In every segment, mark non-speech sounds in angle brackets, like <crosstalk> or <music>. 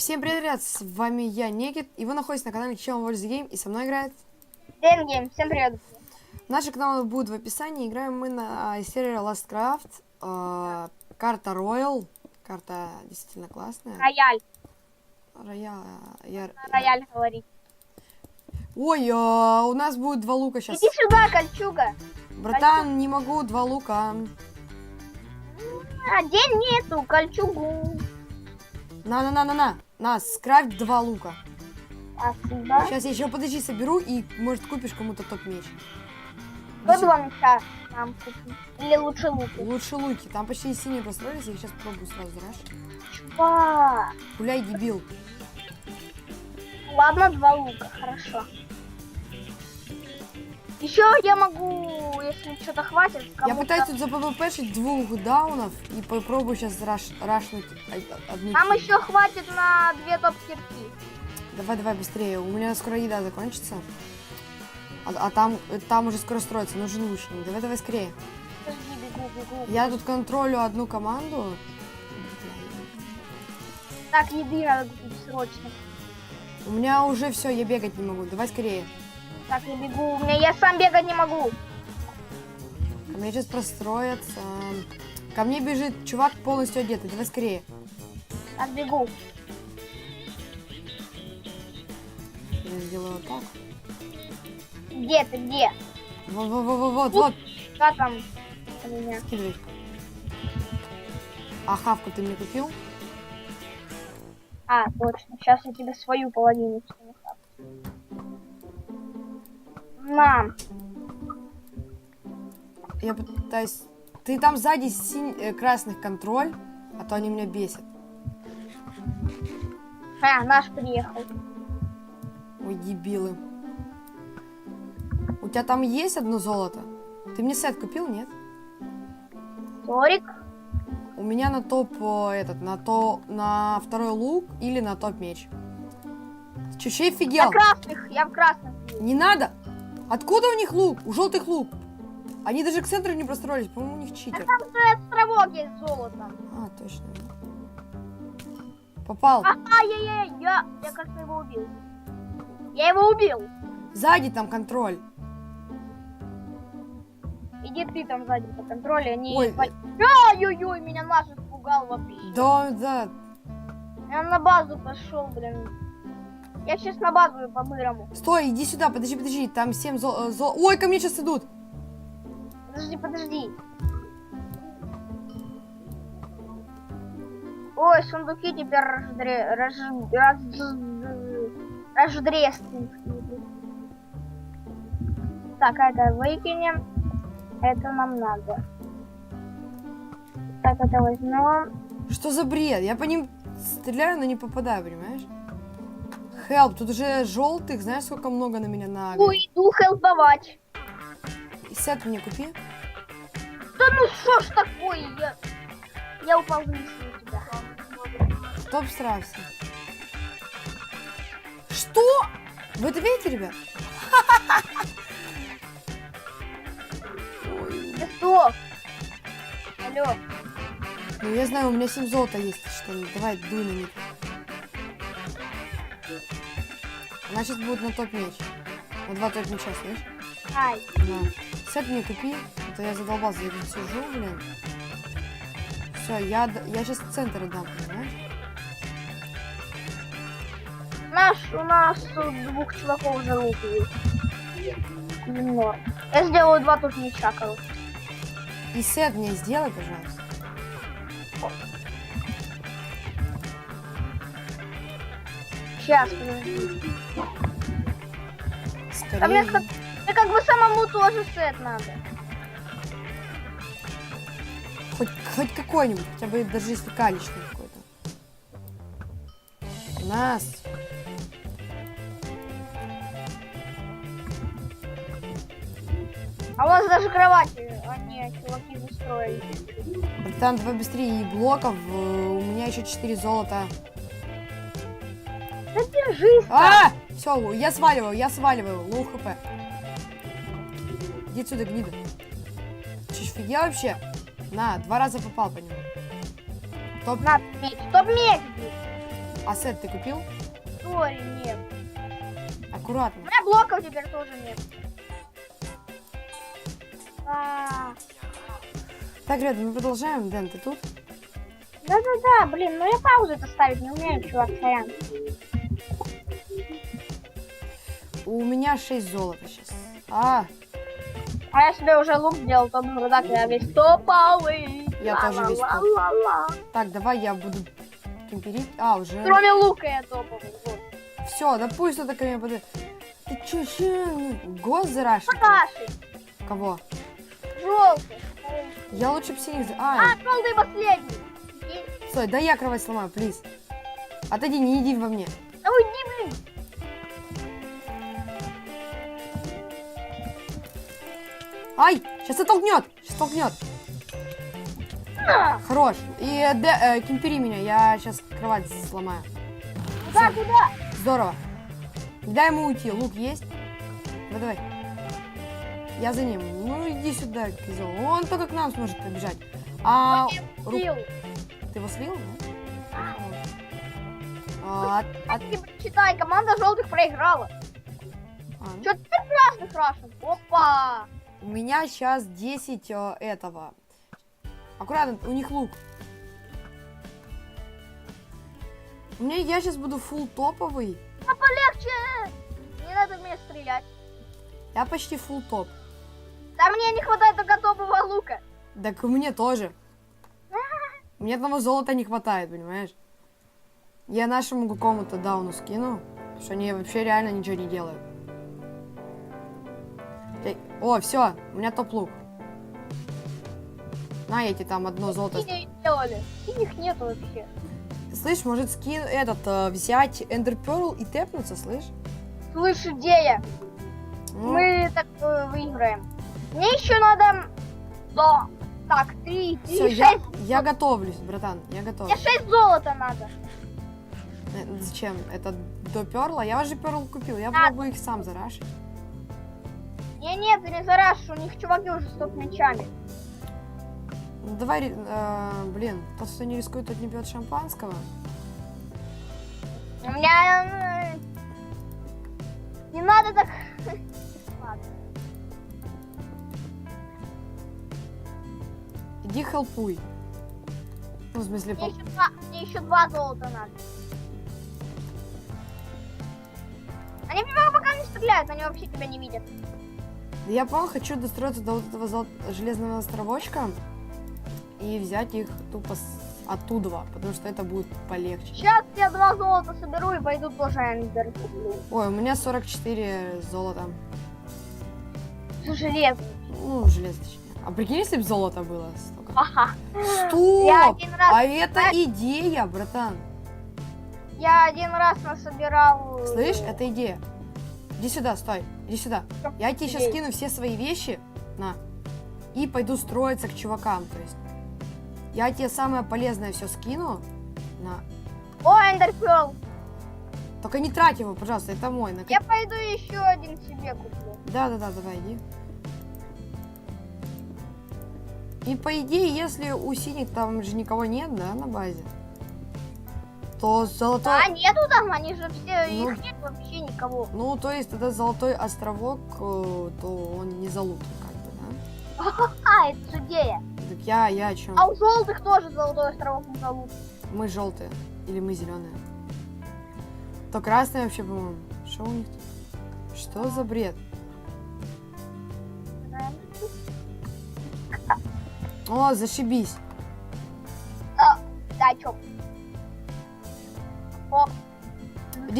всем привет, ребят, с вами я, Некит, и вы находитесь на канале Чем Wars Game, и со мной играет... Денгейм, всем привет. Наши каналы будут в описании, играем мы на а, сервере Lastcraft, э, карта Royal, карта действительно классная. Рояль, Роял, я... на рояль говорить. Ой, а, у нас будет два лука сейчас. Иди сюда, кольчуга. Братан, не могу, два лука. А, день нету, кольчугу. На-на-на-на-на, на, скрафт два лука. Спасибо. Сейчас я еще, подожди, соберу, и, может, купишь кому-то топ-меч. Кто два мяча нам купить? Или лучше луки? Лучше луки, там почти синие построились, я их сейчас пробую сразу, знаешь. Чувак. Гуляй, дебил. Ладно, два лука, хорошо. Еще я могу, если что-то хватит, Я пытаюсь тут заппшить двух даунов и попробую сейчас раш, рашнуть одну. Нам еще хватит на две топ-кирки. Давай, давай быстрее, у меня скоро еда закончится. А, а там, э, там уже скоро строится, нужен лучник. Давай, давай скорее. Подожди, бегу, бегу. Я тут контролю одну команду. Так, еды надо купить срочно. У меня уже все, я бегать не могу. Давай скорее. Так, я бегу. У меня я сам бегать не могу. Ко мне сейчас простроятся. Ко мне бежит чувак полностью одетый. Давай скорее. Так, бегу. Я сделаю вот так. Где ты, где? Вот, вот, вот, вот, вот. Что там у меня? Скидывай. А хавку ты мне купил? А, точно. Сейчас я тебе свою половину скину. На. Я пытаюсь... Ты там сзади синь... э, красных контроль, а то они меня бесят. А, наш приехал. Ой, дебилы. У тебя там есть одно золото? Ты мне сет купил, нет? Сорик. У меня на топ этот, на то, на второй лук или на топ меч. Чуть-чуть Я офигел. красных, я в красных. Не надо. Откуда у них лук? У желтых лук. Они даже к центру не простроились, по-моему, у них читер. Там же островок есть с золотом. А, точно. Попал. Ай-яй-яй, я, я как-то его убил. Я его убил. Сзади там контроль. Иди ты там сзади по контролю, они... Ой. Ой-ой-ой, меня наш испугал вообще. Да, да. Я на базу пошел, блин. Я сейчас на базу по-бырому. Стой, иди сюда, подожди, подожди. Там 7 зол... э, зол- Ой, ко мне сейчас идут. Подожди, подожди. Ой, сундуки теперь раздре... раз... раз... раздрестные. Так, это выкинем. Это нам надо. Так, это возьмем. Что за бред? Я по ним стреляю, но не попадаю, понимаешь? Хелп, тут уже желтых, знаешь, сколько много на меня на Ой, иду хелповать. Сет мне купи. Да ну что ж такое? Я, я упал вниз на тебя. Топ старался. Что? Вы это видите, ребят? Ты что? Алло. Ну, я знаю, у меня 7 золота есть. Что, ли. давай, дуй на них. Сейчас будет на топ-меч. На два топ-меча, слышишь? Ай. Да. Сет мне купи, а то я задолбался, я тут сижу, блин. Все, я, я сейчас центр отдам, понимаешь? Наш, у нас у двух чуваков уже лук есть. Я сделаю два тут мяча, короче. И сет мне сделай, пожалуйста. Сейчас, подожди. А мне, как, мне как бы самому тоже сет надо. Хоть, хоть какой-нибудь, хотя бы даже если калечный какой-то. Нас. А у нас даже кровати, они, чуваки, застроили. Братан, давай быстрее, и блоков. э, У меня еще 4 золота. Держись. А! Все, я сваливаю, я сваливаю. Лоу хп. Иди отсюда, гнида. Чуть фигня вообще? На, два раза попал по нему. Топ... На, меч. Стоп, меч. А сет ты купил? Сори, нет. У Аккуратно. меня блоков теперь тоже нет. А, Так, ребят, мы продолжаем. Дэн, ты тут? Да-да-да, блин, ну я паузу это ставить не умею, чувак, сорян. У меня 6 золота сейчас. А, А я себе уже лук сделал, топ рудак, я весь топовый. Я тоже весь топ. Ла-ла-ла-ла. так, давай я буду кемперить. А, уже. Кроме лука я топовый. Вот. Все, да пусть кто-то ко мне подойдет. Ты ща, ну, гос зарашишь? Покаши. Кого? Желтый. Я лучше бы синих... за- А, А, желтый последний. Окей. стой, дай я кровать сломаю, плиз. Отойди, не иди во мне. Да уйди, блин. Ай, сейчас оттолкнет, сейчас толкнет. Хорош. И да, э, кемпери меня, я сейчас кровать сломаю. Куда, куда? Здорово. Дай ему уйти, лук есть? Давай, давай. Я за ним. Ну иди сюда, козел. Он только к нам сможет побежать. А ру- ты его слил? да? А, а- Читай, команда желтых проиграла. а, ну, Что теперь красных рашен? Опа! У меня сейчас 10 э, этого. Аккуратно, у них лук. У меня я сейчас буду фул топовый. А полегче! Не надо меня стрелять. Я почти фул топ. Да мне не хватает только топового лука. Так мне тоже. <laughs> Мне одного золота не хватает, понимаешь? Я нашему какому-то дауну скину, что они вообще реально ничего не делают. Эй, О, все, у меня топ-лук. На, эти там одно золото. Синие делали. Синих нету вообще. Слышь, может скин этот, э, взять Эндер Перл и тэпнуться, слышь? Слышь, идея. Ну, Мы так э, выиграем. Мне еще надо... Да. Так, три, три, все, шесть. я, я готовлюсь, братан, я готов. Мне шесть золота надо. Э, Зачем? Это до перла? Я уже перл купил, я А. могу их сам зарашить. Не, нет, ты не зарашишь, у них чуваки уже с топ-мечами. Ну, Давай, э, блин, тот, кто не рискует, тот не пьет шампанского. У меня... э, Не надо так... Ладно. <laughs> Иди хелпуй. Ну, в смысле, Мне по- еще, два, мне еще два золота надо. Они тебя пока не стреляют, они вообще тебя не видят. Я понял, хочу достроиться до вот этого зол- железного островочка и взять их тупо с... оттуда, потому что это будет полегче. Сейчас я два золота соберу и пойду тоже эндер. Ой, у меня 44 золота. Железный. Ну, железо точнее. А прикинь, если бы золото было столько. Ага. Стоп! Раз, А это идея, братан. я один раз насобирал... э, Слышь, это идея. Иди сюда, стой. Иди сюда. Я тебе сейчас скину все свои вещи. На. И пойду строиться к чувакам. То есть. Я тебе самое полезное все скину. На. О, эндер Перл. Только не трать его, пожалуйста, это мой. На... Я пойду еще один себе куплю. Да, да, да, давай, иди. И по идее, если у синих там же никого нет, да, на базе, то золотой... А, нету там, они же все, Ну. их нет вообще никого. Ну, то есть тогда золотой островок, э, то он не залут, как бы, да? А, это же идея. Так я, я о чем? А у желтых тоже золотой островок не зовут. Мы желтые. Или мы зеленые. То красные вообще, по-моему. Что у них тут? Что за бред? О, зашибись.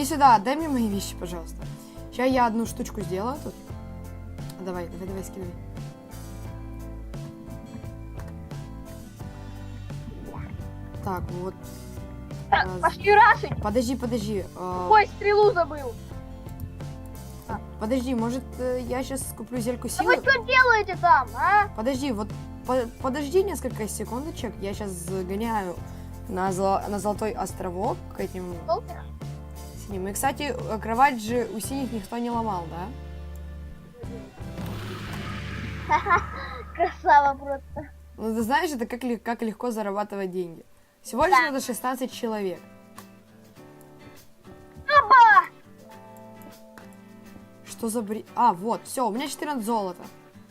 Иди сюда, дай мне мои вещи, пожалуйста. Сейчас я одну штучку сделаю тут. Давай, давай, давай, скидывай. Так, вот. так, Раз. пошли рашить. Подожди, подожди. э, Ой, стрелу забыл. Подожди, может, э, я сейчас куплю зельку А вы силы? что делаете там, а? Подожди, вот по- подожди несколько секундочек. Я сейчас загоняю на, золо- на Золотой островок к этим Желтых? ним. И, кстати, кровать же у синих никто не ломал, да? <laughs> Красава просто. Ну, ты знаешь, это как, как легко зарабатывать деньги. Всего лишь да. надо 16 человек. Опа! Что за бри... А, вот, все, у меня 14 золота.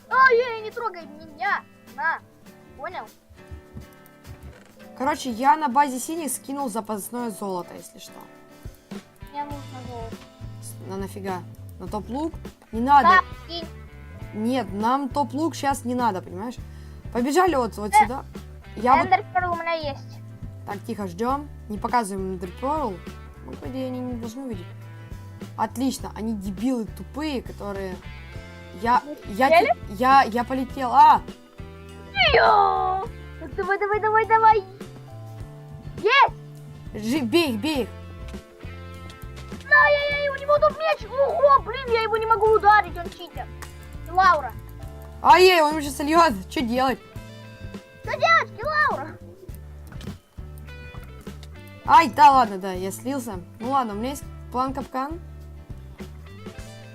А, Ой-ой, не трогай меня. На, понял? Короче, я на базе синих скинул запасное золото, если что. На нафига? На топ-лук? Не надо. Да. Нет, нам топ-лук сейчас не надо, понимаешь? Побежали вот, вот сюда. Я вот... У меня есть. Так, тихо, ждем. Не показываем Pearl. Ну, по идее, они не должны видеть. Отлично, они дебилы тупые, которые... Я... Я... Полетели? Я... Я полетел. А! Ну, Давай, давай, давай, давай. Есть! Жи... Бей их, бей их. Ай-яй-яй, у него тут меч. Ого, блин, я его не могу ударить, он читер. Лаура. Ай, он сейчас сольет. Что делать? Что делать, Лаура? Ай, да ладно, да, я слился. Ну ладно, у меня есть план капкан.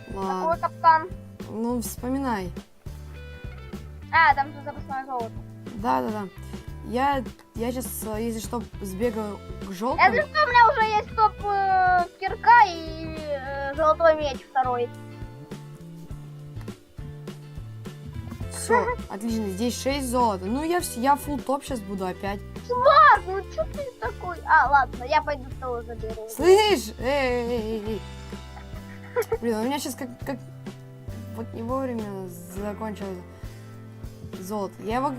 Какой Ладно. капкан? Ну, вспоминай. А, там же запасное золото. Да, да, да. Я, я сейчас, если что, сбегаю к желтому. что, у меня уже есть топ э, кирка и э, золотой меч второй. Все, отлично. Здесь 6 золота. Ну, я, вс- я фул топ сейчас буду опять. Чувак, ну что ты такой? А, ладно, я пойду того заберу. Слышь? Эй, эй, эй, эй. Блин, у меня сейчас как, как... Вот не вовремя закончилось золото. Я его...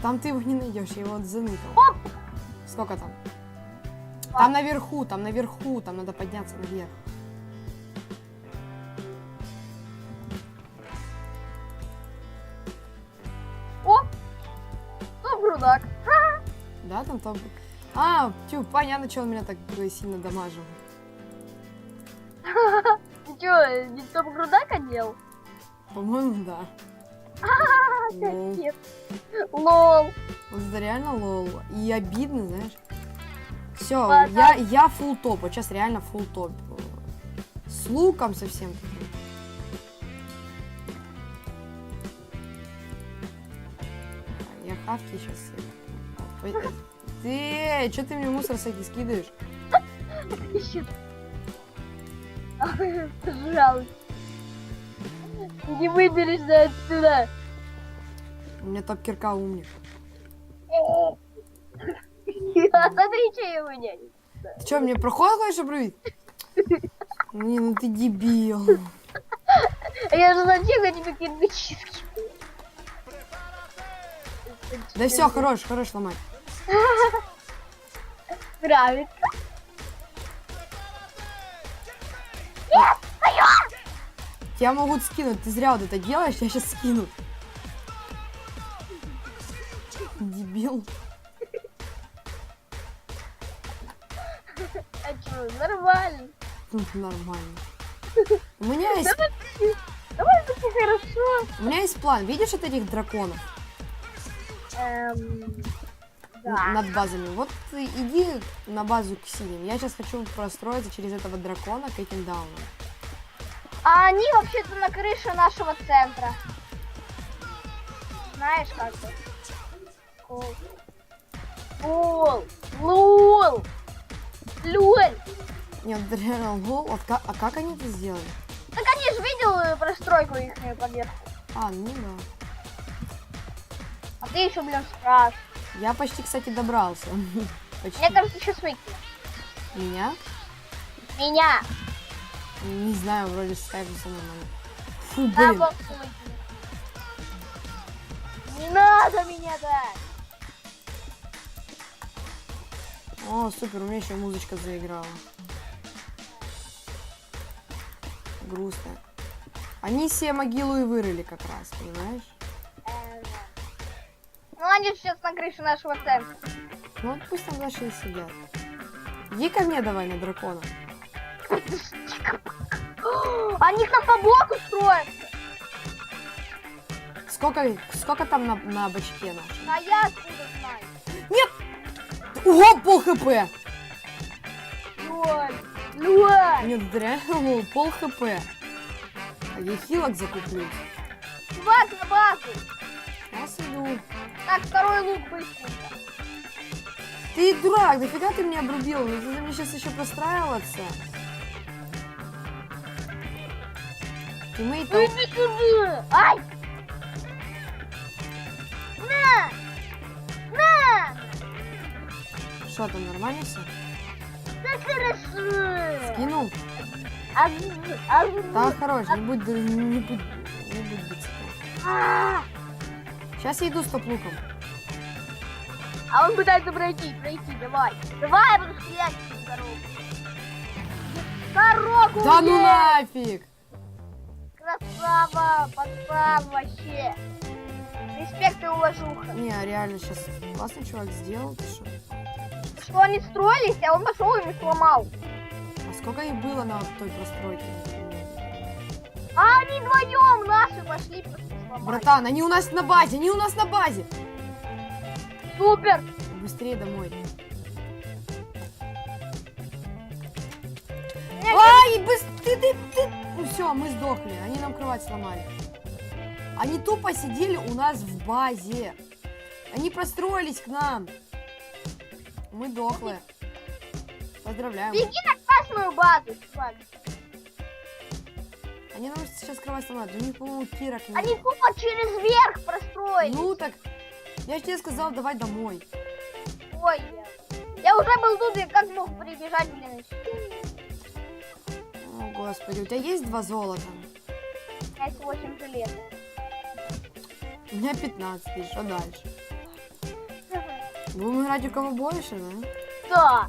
Там ты его не найдешь, я его заныкал. Сколько там? Там наверху, там наверху, там надо подняться наверх. О! Ну, грудак. Да, там топ... А, тю, понятно, что он меня так сильно дамажил. Ты чё, не топ грудак одел? По-моему, да. Лол. Вот это реально лол. И обидно, знаешь. Все, Ладно. я, я фул топ. Вот сейчас реально фул топ. С луком совсем. А, Я хавки сейчас. Ты, что ты мне мусор всякий скидываешь? Ищет. Пожалуйста. Не выберешься отсюда. У меня топ кирка умник. <laughs> Смотри, что я меня. Ты что, мне проход хочешь обрубить? Не, ну ты дебил. А я же зачем тебе кирпичи Да все, хорош, хорош ломать. <laughs> Нравится. Тебя могут скинуть. Ты зря вот это делаешь, я сейчас скину. Дебил. Нормально. <laughs> У меня есть, Давай все хорошо. у меня есть план. Видишь вот этих драконов Эм, да. над базами? Вот иди на базу к синим. Я сейчас хочу простроиться через этого дракона к этим даунам. А они вообще-то на крыше нашего центра. Знаешь как? Кул. Кул. Лул. Луль. Нет, реально лол. Вот ка- а как они это сделали? Так они же видел э, простройку их поверху. А, ну да. А ты еще, блин, спрашиваешь. Я почти, кстати, добрался. <laughs> Почти. Мне кажется, сейчас выкинешь. Меня? Меня. Не знаю, вроде ставится нормально. Фу, блин. выкинешь. Не надо меня дать. О, супер, у меня еще музычка заиграла. Грустно. Они себе могилу и вырыли как раз, понимаешь? Ну, они сейчас на крыше нашего центра. Ну вот пусть там дальше и сидят. Иди ко мне давай на дракона. Они там по блоку строят. Сколько, сколько там на, на бачке нашем? А я откуда знаю? Ого, пол хп! Лоль. Нет, лол, пол хп. А я хилок закуплю. Чувак на базу. Сейчас иду. Так, второй лук быстренько. Ты дурак, дофига ты меня обрубил? Ну ты мне сейчас еще простраиваться. тиммейтов. Иди сюда! Ай! На! На! Что там, нормально все? Хорошо! Кинул? А, а, Да, хорош, не будь, не будь, не будь биться. а, Сейчас я иду с топ-луком. а он пытается пройти, пройти, давай. Давай, я буду стрелять эту дорогу. Дорогу Да ну нафиг! Красава, пацан вообще. Респект и уважуха. Не, реально, сейчас классный чувак сделал, ты что? Что они строились, а он пошел и сломал. А сколько их было на той постройке? А они вдвоем наши пошли сломали. Братан, они у нас на базе, они у нас на базе! Супер! Быстрее домой. Нет, Ай, быс- ты, ты, ты. Ну все, мы сдохли, они нам кровать сломали. Они тупо сидели у нас в базе. Они простроились к нам. Мы дохлые. Поздравляем. Беги на красную базу, чувак. Они нам сейчас кровать сломают. У них, по-моему, кирок нет. Они тупо через верх простроились. Ну так, я же тебе сказал, давай домой. Ой, я. Уже был тут, и как мог прибежать, блин. О, господи, у тебя есть два золота? У меня есть 8 желез. У меня 15, и что дальше? Будем играть у кого больше, да? Да.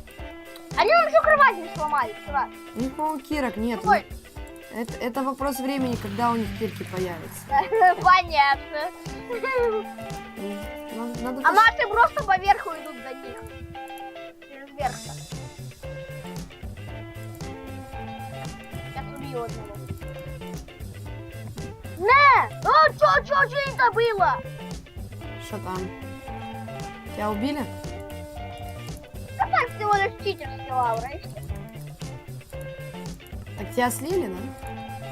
Они нам всю кровать не сломали, чувак. У них, по-моему, кирок нет. Ой. Это, это вопрос времени, когда у них кирки появятся. <laughs> Понятно. Надо, надо А наши просто поверху идут до них. Через верх. Сейчас убью одного. Не! О, чё, чё, чё это было? Что там? Тебя убили? Да так всего лишь читерский всё. Так тебя слили,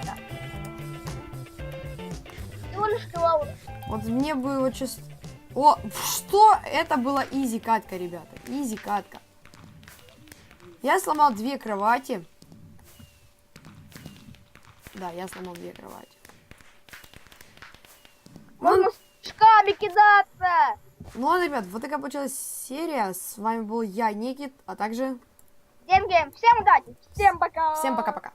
да? Всего лишь лавра. Вот мне бы вот сейчас... О, что? Это была изи катка, ребята. Изи катка. Я сломал две кровати. Да, я сломал две кровати. Можно с шками кидаться. Ну ладно, ребят, вот такая получилась серия. С вами был я, Никит, а также Деньги. Всем удачи. Всем пока. всем пока-пока.